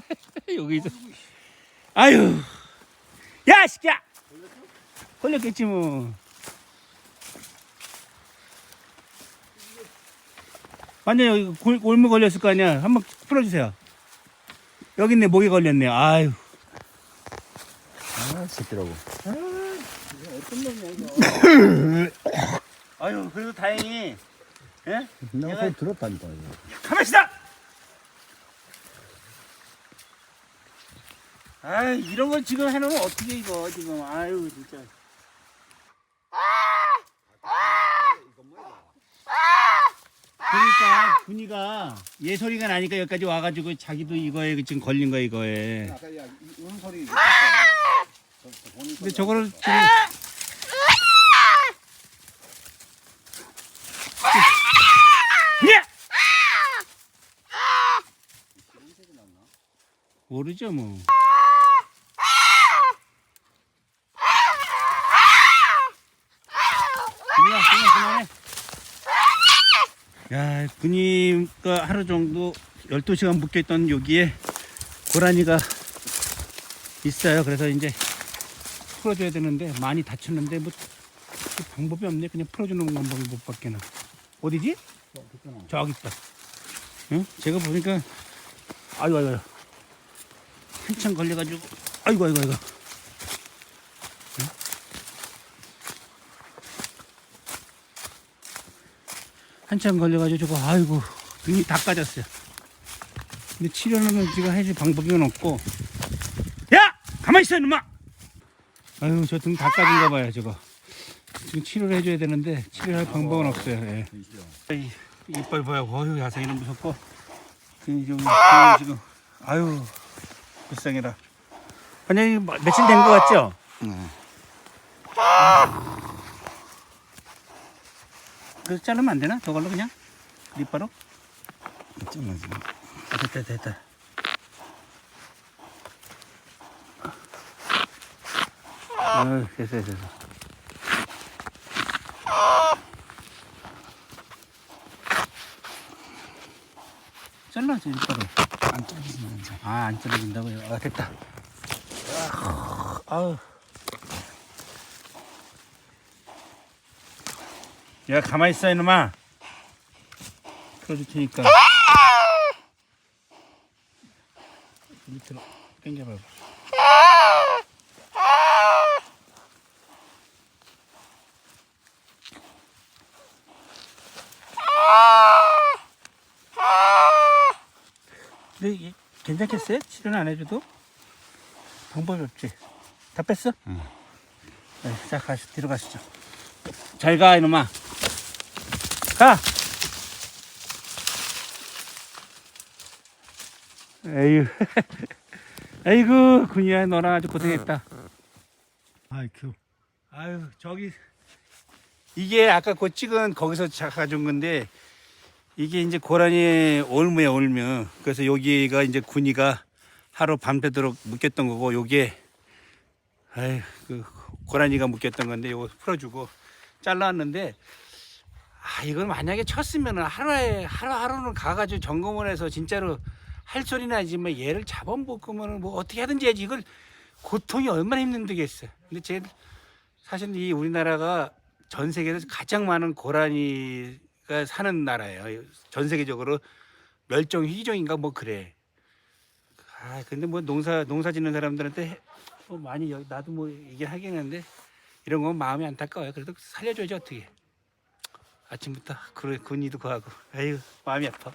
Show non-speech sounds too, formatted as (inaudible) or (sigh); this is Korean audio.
(laughs) 여기 있어. 아유. 야, 시끼야! 걸렸겠지, 뭐. 완전 여기 골, 골무 걸렸을 거 아니야. 한번 풀어주세요. 여기 있네, 목에 걸렸네. 아유. 아, 새끼라고. 아유, 그래도 다행히. 예? 내가 소리 들었다니까. 이거. 가만 있어! 아 이런 걸 지금 해놓으면 어떻게 이거 지금 아유 진짜 그러니까 분이가 얘 소리가 나니까 여기까지 와가지고 자기도 이거에 지금 걸린 거야 이거에 아까 야, 이- 우는 소리. 근데 저거를 지금 예! 모르죠 뭐 그냥 그냥 그만해 야 군이가 하루 정도 12시간 묶여있던 여기에 고라니가 있어요 그래서 이제 풀어줘야 되는데 많이 다쳤는데 뭐 방법이 없네 그냥 풀어주는 방법밖에는 어디지? 저기 있다 응? 제가 보니까 아이고 아이고. 한참 걸려가지고 아이고 아이고 아이고 한참 걸려가지고 저거 아이고 등이 다 까졌어요 근데 치료는 지금 해줄 방법은 없고 야! 가만히 있어 이놈아 아유 저 등 다 까진가 봐요 저거 지금 치료를 해줘야 되는데 치료할 방법은 없어요 예. 이, 이빨 봐요 어휴 야생이는 무섭고 등이 좀 등이 지금 아유 불쌍해라 뭐- 며칠 된거 같죠? 네. 그래서 자르면 안 되나? 저걸로 그냥? 있잖아, 지금. 아, 됐다 됐다 아 됐어 됐어 잘라지 립바로 안 이제. 아, 안 떨어진다고요? 아, 됐다. 아우. 야, 가만히 있어, 이놈아. 풀어줄 테니까. 밑으로 당겨봐봐. 근데 이게 괜찮겠어요? 치료는 안 해줘도? 방법이 없지. 다 뺐어? 응. 네, 자, 가시, 뒤로 가시죠. 잘 가, 이놈아. 가! 에휴. (laughs) 아이고, 군이야, 너랑 아주 고생했다. 아이쿠. 아유, 저기. 이게 아까 그 찍은 거기서 자- 가져온 건데, 이게 이제 고라니 올무야, 올무. 그래서 여기가 이제 군이가 하루 밤새도록 묶였던 거고, 요게, 아유, 그, 고라니가 묶였던 건데, 요거 풀어주고, 잘라왔는데, 아, 이건 만약에 쳤으면 하루에, 하루하루는 가가지고 점검을 해서 진짜로 할 소리 나 지만 얘를 잡아먹으면 뭐 어떻게 하든지 해야지. 이걸 고통이 얼마나 힘들겠어. 근데 제, 사실 이 우리나라가 전 세계에서 가장 많은 고라니가 사는 나라예요. 전 세계적으로 멸종 희종인가 뭐 그래. 아 근데 뭐 농사 농사 짓는 사람들한테 해- 뭐 많이 나도 뭐 얘기하겠는데 이런 건 마음이 안타까워요. 그래도 살려줘야지 어떻게. 아침부터 그래 군이도 구하고. 아유 마음이 아파.